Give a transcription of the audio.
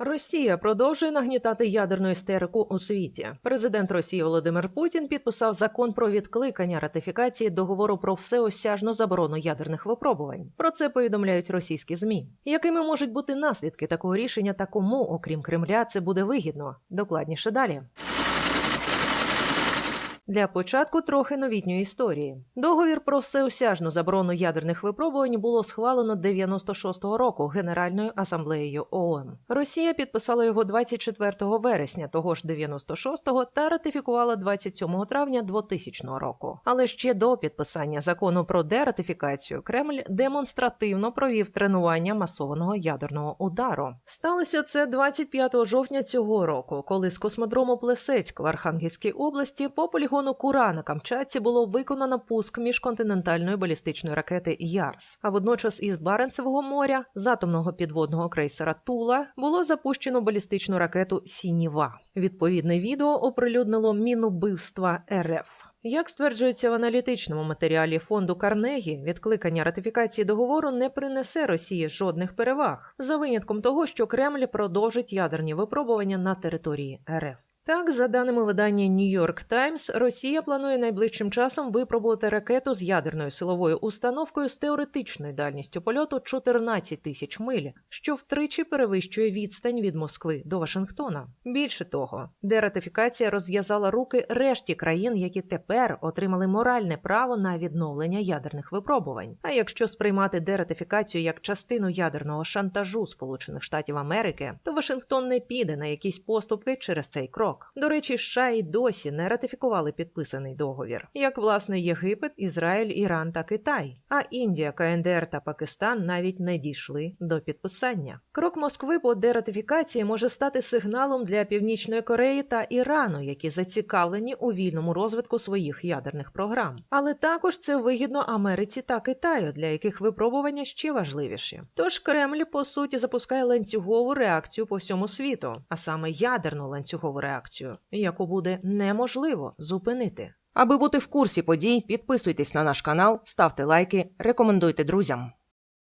Росія продовжує нагнітати ядерну істерику у світі. Президент Росії Володимир Путін підписав закон про відкликання ратифікації договору про всеосяжну заборону ядерних випробувань. Про це повідомляють російські змі. Якими можуть бути наслідки такого рішення та кому, окрім Кремля, це буде вигідно? Докладніше далі. Для початку трохи новітньої історії. Договір про всеосяжну заборону ядерних випробувань було схвалено 96-го року Генеральною асамблеєю ООН. Росія підписала його 24 вересня того ж 96-го та ратифікувала 27 травня 2000 року. Але ще до підписання закону про дератифікацію Кремль демонстративно провів тренування масованого ядерного удару. Сталося це 25 жовтня цього року, коли з космодрому Плесецьк в Архангельській області по полігону Кура на Камчатці було виконано пуск міжконтинентальної балістичної ракети Ярс. А водночас із Баренцевого моря з атомного підводного крейсера Тула було запущено балістичну ракету Сініва. Відповідне відео оприлюднило Мінубивства РФ. Як стверджується в аналітичному матеріалі фонду Карнегі, відкликання ратифікації договору не принесе Росії жодних переваг, за винятком того, що Кремль продовжить ядерні випробування на території РФ. Так, за даними видання New York Times, Росія планує найближчим часом випробувати ракету з ядерною силовою установкою з теоретичною дальністю польоту 14 тисяч миль, що втричі перевищує відстань від Москви до Вашингтона. Більше того, дератифікація розв'язала руки решті країн, які тепер отримали моральне право на відновлення ядерних випробувань. А якщо сприймати дератифікацію як частину ядерного шантажу Сполучених Штатів Америки, то Вашингтон не піде на якісь поступки через цей крок. До речі, США і досі не ратифікували підписаний договір, як власне Єгипет, Ізраїль, Іран та Китай. А Індія, КНДР та Пакистан навіть не дійшли до підписання. Крок Москви по дератифікації може стати сигналом для Північної Кореї та Ірану, які зацікавлені у вільному розвитку своїх ядерних програм. Але також це вигідно Америці та Китаю, для яких випробування ще важливіші. Тож Кремль по суті запускає ланцюгову реакцію по всьому світу, а саме ядерну ланцюгову реакцію, яку буде неможливо зупинити. Аби бути в курсі подій, підписуйтесь на наш канал, ставте лайки, рекомендуйте друзям.